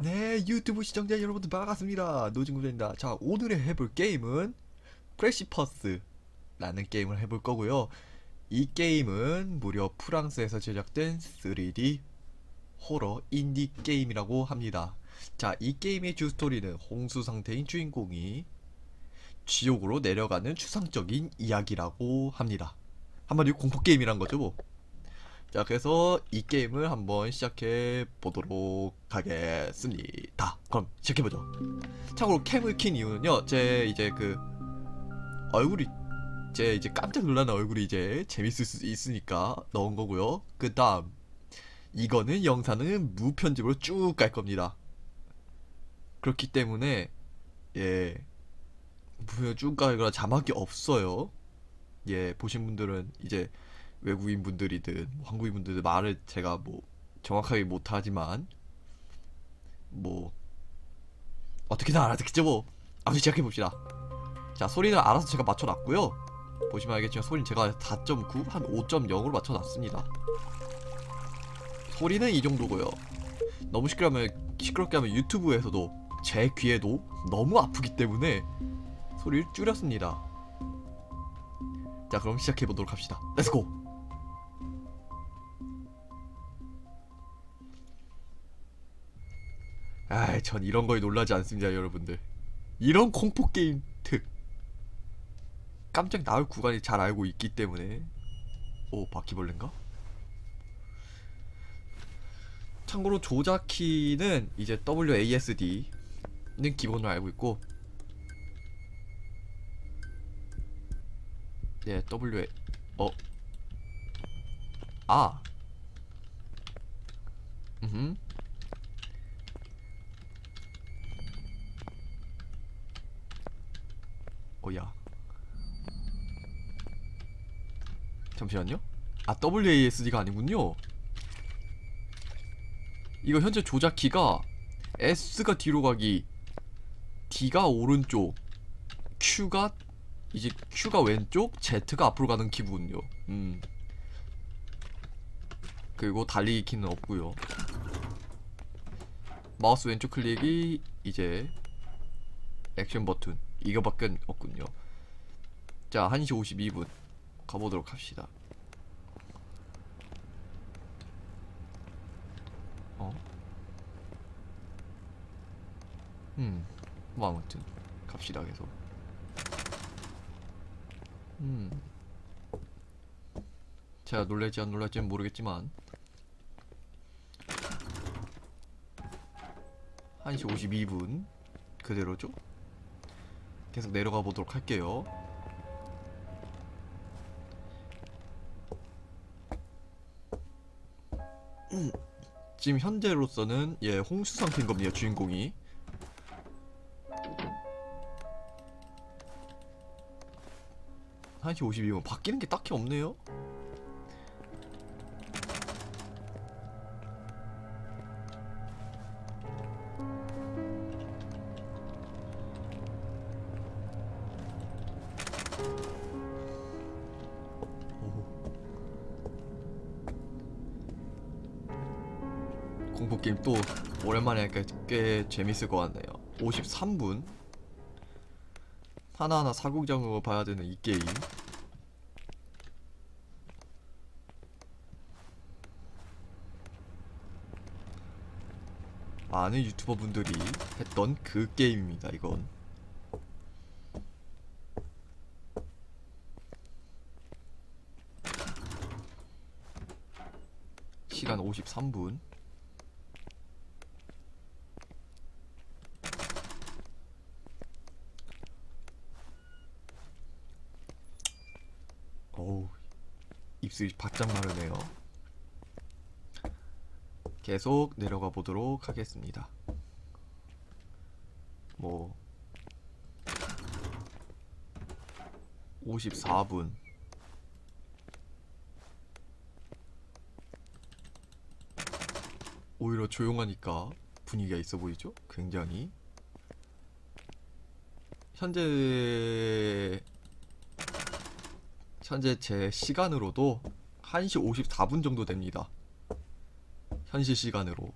네, 유튜브 시청자 여러분들 반갑습니다. 노진구입니다. 자, 오늘의 해볼 게임은 크래시퍼스 라는 게임을 해볼 거고요. 이 게임은 무려 프랑스에서 제작된 3D 호러 인디 게임이라고 합니다. 자, 이 게임의 주 스토리는 홍수 상태인 주인공이 지옥으로 내려가는 추상적인 이야기라고 합니다. 한마디로 공포 게임이란 거죠, 뭐. 자, 그래서 이 게임을 한번 시작해 보도록 하겠습니다. 그럼 시작해 보죠. 참고로 캠을 킨 이유는요. 제 이제 그 얼굴이 제 이제 깜짝 놀라는 얼굴이 이제 재밌을 수 있으니까 넣은 거고요. 그 다음 이거는 영상은 무편집으로 쭉 갈 겁니다. 그렇기 때문에 예 무편집 쭉 가거나 자막이 없어요. 예 보신 분들은 이제 외국인 분들이든 뭐 한국인 분들은 말을 제가 뭐 정확하게 못하지만 뭐 어떻게든 알아듣겠죠 뭐. 아무튼 시작해 봅시다. 자 소리는 알아서 제가 맞춰놨고요. 보시면 알겠지만 소리는 제가 4.9 한 5.0으로 맞춰놨습니다. 소리는 이 정도고요. 너무 시끄러면 시끄럽게 하면 유튜브에서도 제 귀에도 너무 아프기 때문에 소리를 줄였습니다. 자 그럼 시작해 보도록 합시다. 렛츠고 아이, 전 이런 거에 놀라지 않습니다, 여러분들. 이런 공포 게임 특 깜짝 나올 구간이 잘 알고 있기 때문에 오 바퀴벌레인가? 참고로 조작 키는 이제 WASD는 기본으로 알고 있고 예 W 어 아. 음. 어야. 잠시만요. 아 WASD가 아니군요. 이거 현재 조작 키가 S가 뒤로 가기 D가 오른쪽 Q가 이제 Q가 왼쪽 Z가 앞으로 가는 키군요. 음. 그리고 달리기 키는 없고요. 마우스 왼쪽 클릭이 이제 액션 버튼 이거밖에 없군요. 자, 1시 52분 가보도록 합시다. 어? 음, 뭐 아무튼 갑시다 계속. 음, 제가 놀랄지 안 놀랄지는 모르겠지만 1시 52분 그대로죠? 계속 내려가 보도록 할게요. 지금 현재로서는 예 홍수 상태인 겁니다 주인공이. 한시 52분 바뀌는 게 딱히 없네요. 하니까 꽤 재밌을 것 같네요. 53분 하나하나 사국장으로 봐야 되는 이 게임. 많은 유튜버 분들이 했던 그 게임입니다. 이건. 시간 53분. 어우 입술이 바짝 마르네요. 계속 내려가 보도록 하겠습니다. 뭐 54분 오히려 조용하니까 분위기가 있어 보이죠? 굉장히 현재 현재 제 시간으로도 1시 54분 정도 됩니다. 현실 시간으로.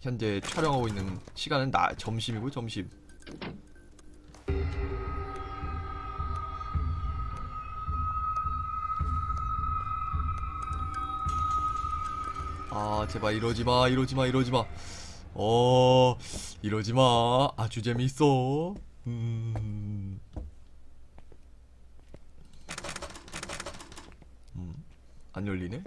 현재 촬영하고 있는 시간은 나 점심이고 점심. 아 제발 이러지 마 이러지 마 이러지 마. 어 이러지 마 아주 재밌어. 음. 음. 안 열리네?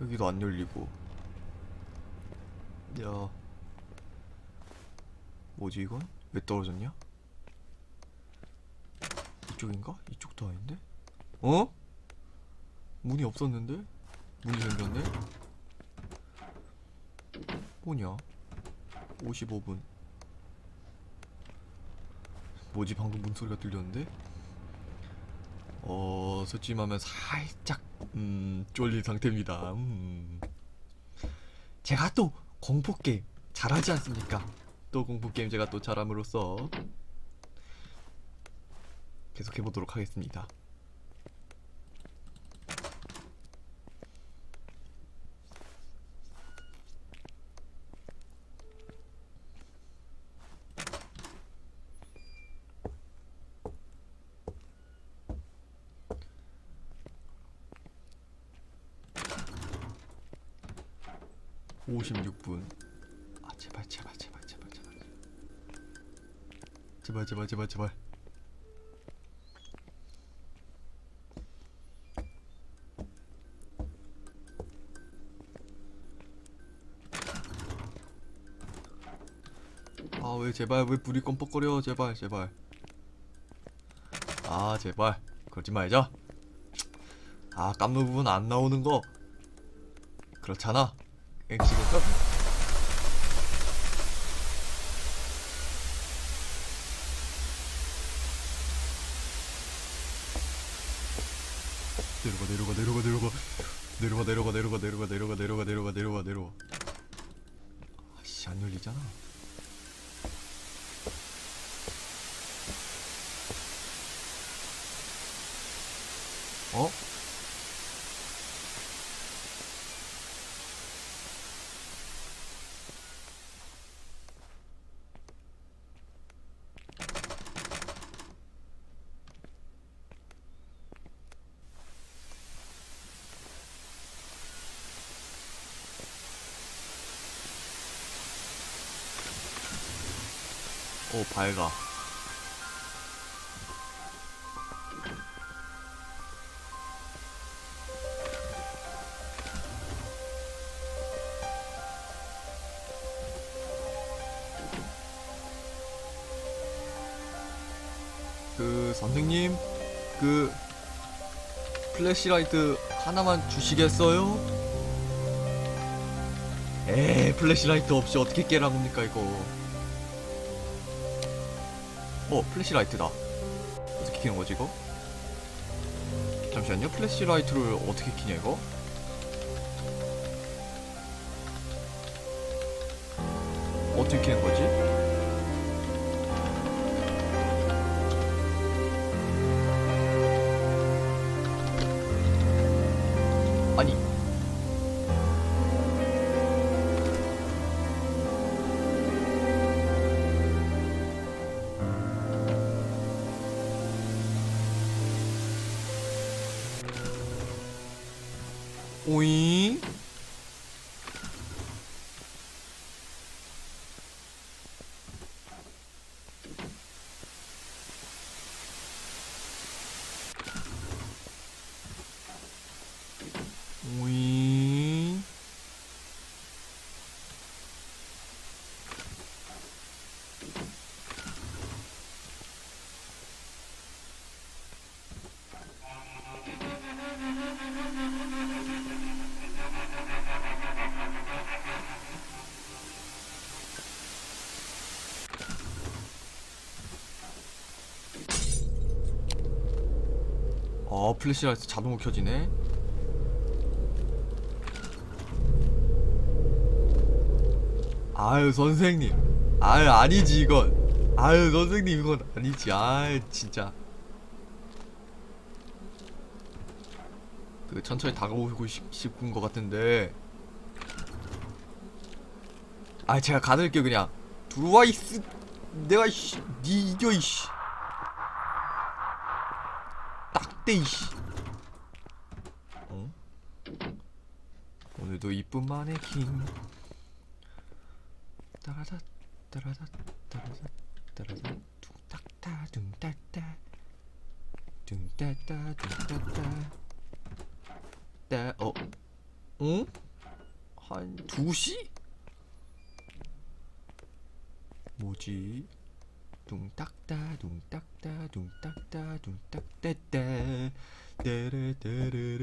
여기도 안 열리고. 야. 뭐지 이건? 왜 떨어졌냐? 이쪽인가? 이쪽도 아닌데? 어? 문이 없었는데? 문이 생겼네? 뭐냐? 55분. 뭐지 방금 문 소리가 들렸는데? 어, 솔직히 말하면 살짝 음, 쫄린 상태입니다. 음. 제가 또 공포 게임 잘하지 않습니까? 또 공포 게임 제가 또 잘함으로써 계속 해보도록 하겠습니다. (56분) 아 제발 제발 제발 제발 제발 제발 제발 제발. 아 왜 제발 왜 불이 껌뻑거려? 제발 제발. 아 제발. 그러지 말자. 아 깜놀 부분 안 나오는 거. 그렇잖아. 그냥 지금 어? 오 밝아 그 선생님 그 플래시라이트 하나만 주시겠어요? 에 플래시라이트 없이 어떻게 깨라는 겁니까 이거 어 플래시라이트다 어떻게 키는 거지 이거? 잠시만요 플래시라이트를 어떻게 키냐 이거? 어떻게 키는 거지? 啊你。 플래시라이트 자동으로 켜지네. 아유 선생님. 아유 아니지 이건. 아유 선생님 이건 아니지. 아유 진짜. 그 천천히 다가오고 싶- 싶은 것 같은데. 아 제가 가둘게요 그냥. 들어와 이씨. 내가 이씨. 니 이겨 이씨 이씨 어? 오늘도 이쁜 마네킹 따라다 따라다 따라다 따라다 둥딱따 둥딱따 둥따따 둥따따 따 어? 응? 한 2시? 뭐지? 둥딱따 둥딱따 둥딱따 둥딱따따 따라따라라라라라라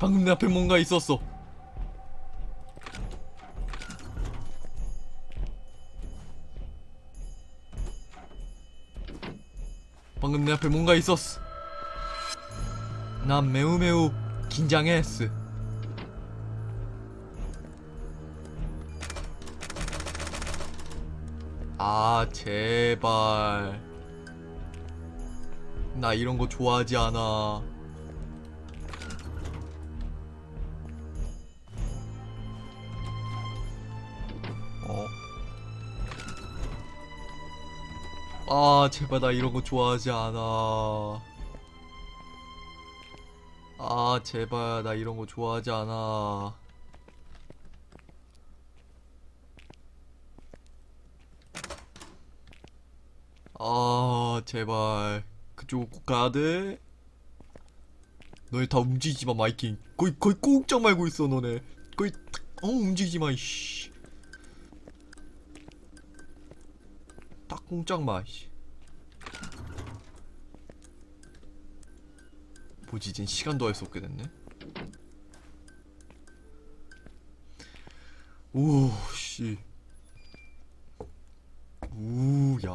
방금 내 앞에 뭔가 있었어. 방금 내 앞에 뭔가 있었어. 난 매우 매우 긴장했어. 아 제발. 나 이런 거 좋아하지 않아. 아, 제발 나 이런 거 좋아하지 않아. 아, 제발 나 이런 거 좋아하지 않아. 아, 제발. 그쪽 꼭 가야 돼? 너네 다 움직이지 마, 마이킹. 거의, 거의 꽁짝 말고 있어, 너네. 거의, 탁, 어, 움직이지 마, 이씨. 딱 꽁짝 마, 씨. 뭐지, 이젠 시간도 할 수 없게 됐네. 오, 씨. 우, 야.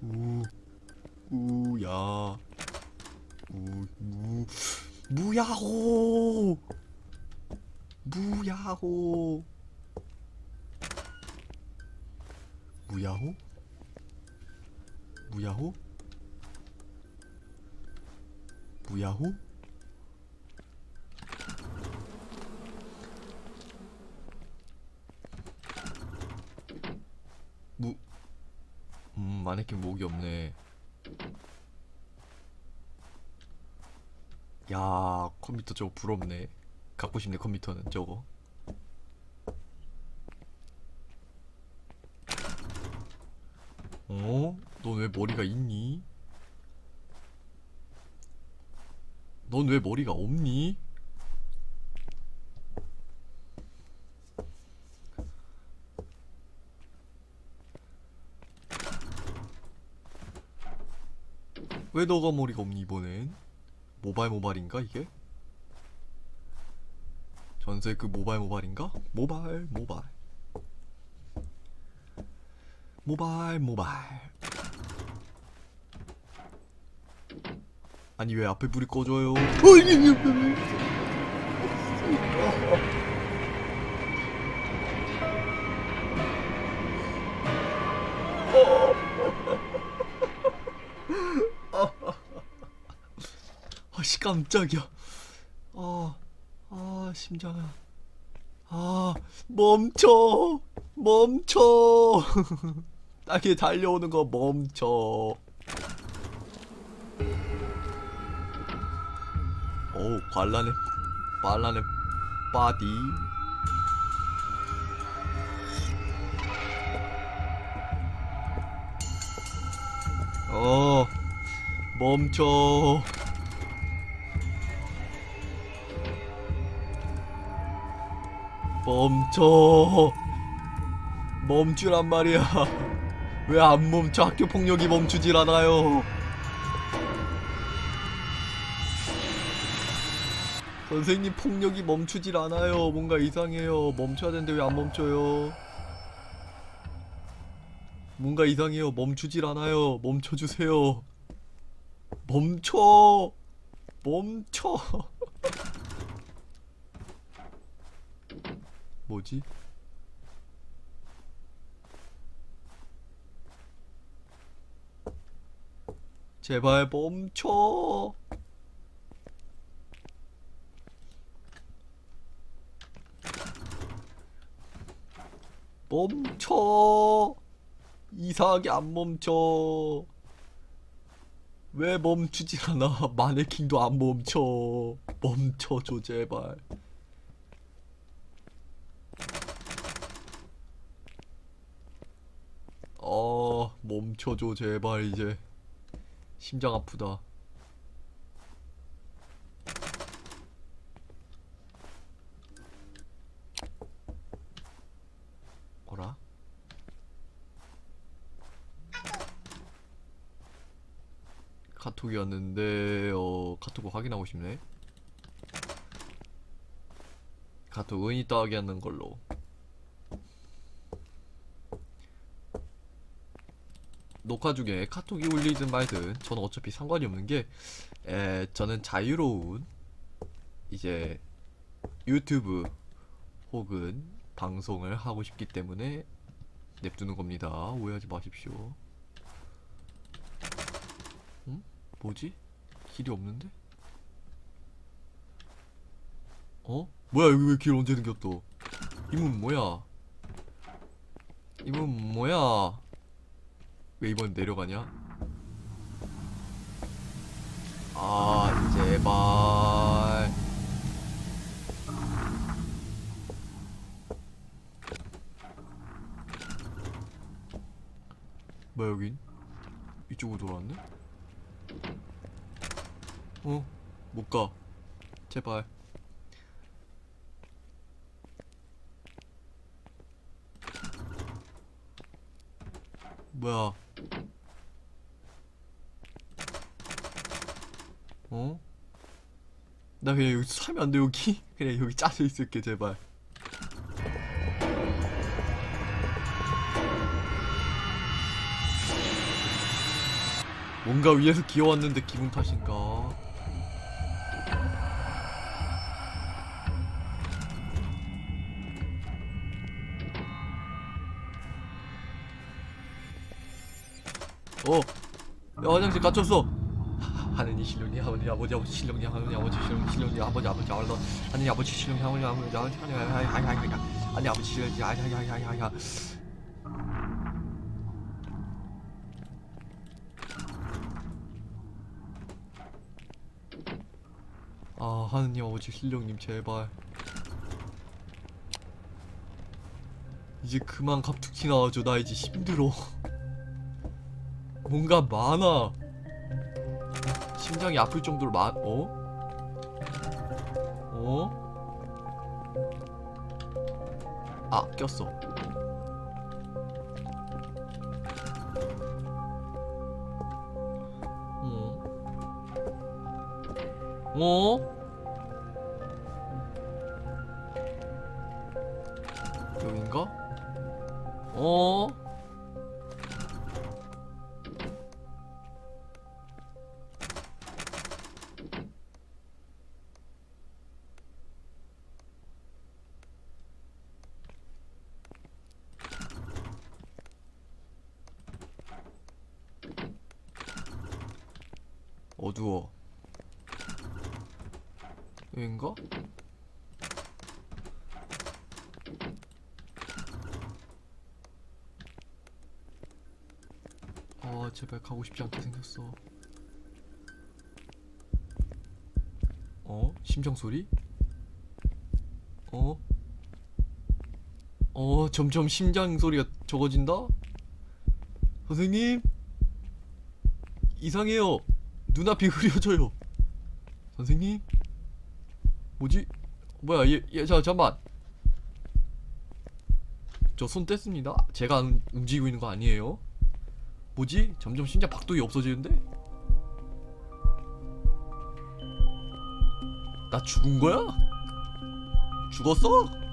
우, 우, 야. 우, 무, 무야호! 무야호! 무야호? 무야호? 무야호? 무, 음, 마네킹 목이 없네. 야, 컴퓨터 저거 부럽네. 갖고 싶네, 컴퓨터는 저거. 어? 넌 왜 머리가 있니? 넌 왜 머리가 없니? 왜 너가 머리가 없니 이번엔? 모발 모발인가 이게? 전세 그 모발 모발인가? 모발 모발 모발 모발 아니 왜 앞에 불이 꺼져요? 아씨 깜짝이야. 아, 아 심장아. 아 멈춰, 멈춰. 땅에 달려오는 거 멈춰. 오 관란의 관란의 바디. 어 멈춰. 멈춰. 멈추란 말이야. 왜 안 멈춰? 학교 폭력이 멈추질 않아요 선생님 폭력이 멈추질 않아요. 뭔가 이상해요. 멈춰야 되는데 왜 안 멈춰요? 뭔가 이상해요. 멈추질 않아요. 멈춰주세요. 멈춰! 멈춰! 뭐지? 제발 멈춰. 멈춰. 이상하게 안 멈춰. 왜 멈추질 않아? 마네킹도 안 멈춰. 멈춰줘, 제발. 어, 멈춰줘, 제발, 이제. 심장 아프다. 뭐라? 카톡이 왔는데, 어, 카톡을 확인하고 싶네. 카톡 은 이따 확인하는 걸로. 녹화 중에 카톡이 울리든 말든 저는 어차피 상관이 없는 게 에, 저는 자유로운 이제 유튜브 혹은 방송을 하고 싶기 때문에 냅두는 겁니다. 오해하지 마십시오. 응? 뭐지? 길이 없는데? 어? 뭐야 여기 왜 길 언제 생겼어? 이문 뭐야? 이문 뭐야? 왜 이번 내려가냐? 아 제발 뭐야 여긴? 이쪽으로 돌아왔네? 어? 못 가 제발 뭐야 어? 나 그냥 여기 살면 안 돼 여기? 그냥 여기 짜져 있을게 제발 뭔가 위에서 기어왔는데 기분 탓인가 어! 야 화장실 갇혔어. 하느님 신령님 아버지 아버지 아버지 신령님 하느님 아버지 신령님 신령님 아버지 아버지 아버지 하느님 아버지 신령님 아버지 아버지 아버지 하느님 아버지 아버지 하느님 아버지 신령님 아버지 아버지 아버지 아버지 아 하느님 아버지 신령님 제발. 이제 그만 갑툭튀 나와줘 나 이제 힘들어 뭔가 많아 심장이 아플 정도로 많.. 어? 어? 아 꼈어 어? 어? 여긴가? 어? 어두워. 여긴가? 아, 제발 가고 싶지 않게 생겼어. 어? 심장 소리? 어? 어, 점점 심장 소리가 적어진다? 선생님? 이상해요. 눈앞이 흐려져요. 선생님? 뭐지? 뭐야, 얘, 얘, 자, 잠만. 저 손 뗐습니다. 제가 움- 움직이고 있는 거 아니에요? 뭐지? 점점 심장 박동이 없어지는데? 나 죽은 거야? 죽었어? 어.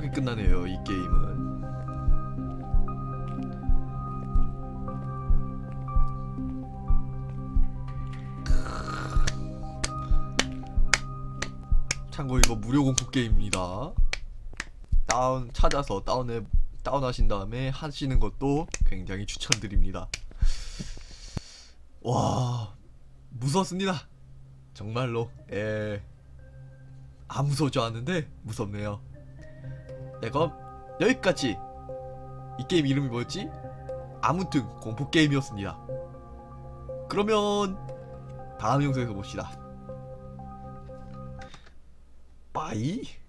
이렇게 끝나네요, 이 게임은. 참고 이거 무료 공포 게임입니다. 다운 찾아서 다운해 다운하신 다음에 하시는 것도 굉장히 추천드립니다. 와 무섭습니다. 정말로 예. 안 무서울 줄 아는데 무섭네요. 네 그럼 여기까지 이 게임 이름이 뭐였지? 아무튼 공포 게임이었습니다. 그러면 다음 영상에서 봅시다. 빠이.